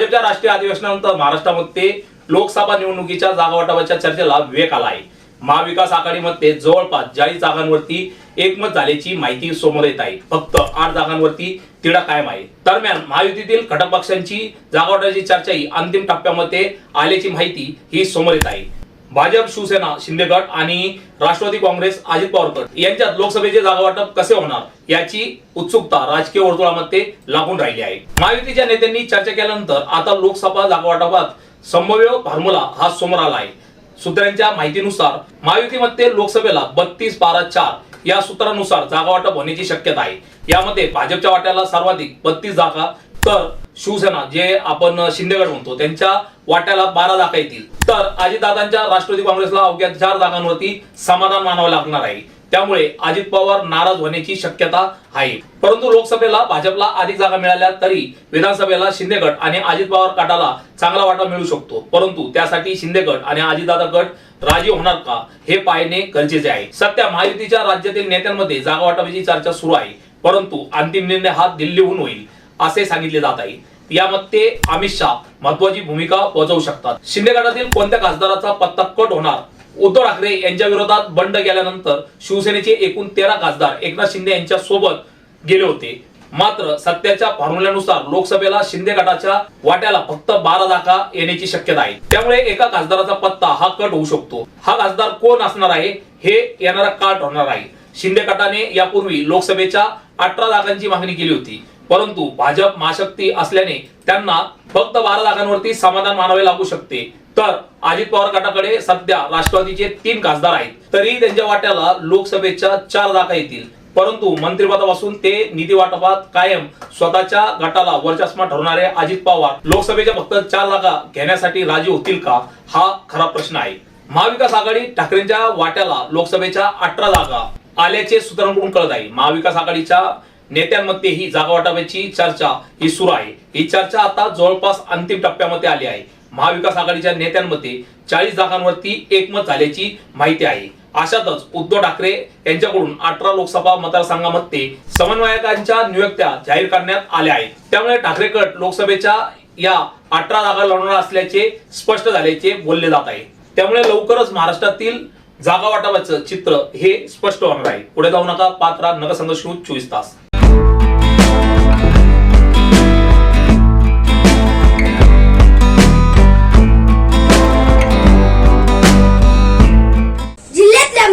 भाजपच्या राष्ट्रीय अधिवेशनानंतर महाराष्ट्रामध्ये लोकसभा निवडणुकीच्या जागा चर्चेला वेग आला आहे. महाविकास आघाडीमध्ये जवळपास चाळीस जागांवरती एकमत झाल्याची माहिती समोर येत आहे. फक्त आठ जागांवरती तिढा कायम आहे. दरम्यान महायुतीतील घटक पक्षांची जागा वाटपाची चर्चाही अंतिम टप्प्यामध्ये आल्याची माहिती ही समोर येत आहे. भाजप शिवसेना शिंदे गट आणि राष्ट्रवादी काँग्रेस अजित पवार गट यांच्यात लोकसभेचे जागा वाटप कसे होणार याची उत्सुकता राजकीय वर्तुळामध्ये लागून राहिली आहे. महायुतीच्या नेत्यांनी चर्चा केल्यानंतर आता लोकसभा जागा वाटपात संभाव्य फॉर्म्युला हा समोर आला आहे. सूत्रांच्या माहितीनुसार महायुतीमध्ये लोकसभेला बत्तीस बारा चार या सूत्रानुसार जागा वाटप होण्याची शक्यता आहे. यामध्ये भाजपच्या वाट्याला सर्वाधिक बत्तीस जागा तर शिवसेना जे आपण शिंदेगड म्हणतो त्यांच्या वाट्याला बारा जागा येतील. तर अजितदादांच्या राष्ट्रवादी काँग्रेसला अवघ्या चार जागांवरती समाधान मानावं लागणार आहे. त्यामुळे अजित पवार नाराज होण्याची शक्यता आहे. परंतु लोकसभेला भाजपला अधिक जागा मिळाल्या तरी विधानसभेला शिंदेगड आणि अजित पवार गटाला चांगला वाटा मिळू शकतो. परंतु त्यासाठी शिंदेगड आणि अजितदादा गट राजी होणार का हे पाहणे गरजेचे आहे. सध्या महायुतीच्या राज्यातील नेत्यांमध्ये जागा वाटपाची चर्चा सुरू आहे. परंतु अंतिम निर्णय हा दिल्लीहून होईल. असे सांगितले जात आहे. यामध्ये अमित शहा महत्वाची भूमिका बजावू शकतात. शिंदे गटातील कोणत्या खासदाराचा पत्ता कट होणार? उद्धव ठाकरे यांच्या विरोधात बंड गेल्यानंतर शिवसेनेचे एकूण तेरा खासदार एकनाथ शिंदे यांच्या सोबत गेले होते. मात्र सत्याच्या फॉर्म्युल्यानुसार लोकसभेला शिंदे गटाच्या वाट्याला फक्त बारा जागा येण्याची शक्यता आहे. त्यामुळे एका खासदाराचा पत्ता हा कट होऊ शकतो. हा खासदार कोण असणार आहे? हे येणारा काट होणार आहे. शिंदे गटाने यापूर्वी लोकसभेच्या अठरा जागांची मागणी केली होती. परंतु भाजप महाशक्ती असल्याने त्यांना फक्त बारा जागांवरती समाधान मानावे लागू शकते. तर अजित पवार गटाकडे सध्या राष्ट्रवादीचे तीन खासदार आहेत. तरी त्यांच्या वाट्याला लोकसभेच्या चार जागा येतील. परंतु मंत्रिपदापासून ते निधी वाटपात कायम स्वतःच्या गटाला वर्चस्व ठरवणारे अजित पवार लोकसभेच्या फक्त चार जागा घेण्यासाठी राजी होतील का? हा खरा प्रश्न आहे. महाविकास आघाडी ठाकरेंच्या वाट्याला लोकसभेच्या अठरा जागा. आल्याचे सूत्रांकडून कळत आहे. महाविकास आघाडीच्या नेत्यांमध्ये ही जागा वाटपाची चर्चा ही सुरू आहे. ही चर्चा आता जवळपास अंतिम टप्प्यामध्ये आली आहे. महाविकास आघाडीच्या नेत्यांमध्ये चाळीस जागांवरती एकमत झाल्याची माहिती आहे. अशातच उद्धव ठाकरे यांच्याकडून अठरा लोकसभा मतदारसंघामध्ये समन्वयकांच्या नियुक्त्या जाहीर करण्यात आल्या आहेत. त्यामुळे ठाकरे गट लोकसभेच्या या अठरा जागा लढणार असल्याचे स्पष्ट झाल्याचे बोलले जात आहे. त्यामुळे लवकरच महाराष्ट्रातील जागा वाटपाचं चित्र हे स्पष्ट होणार आहे. पुढे जाऊ नका. पात्रा नगरसंघर्ष न्यूज चोवीस तास.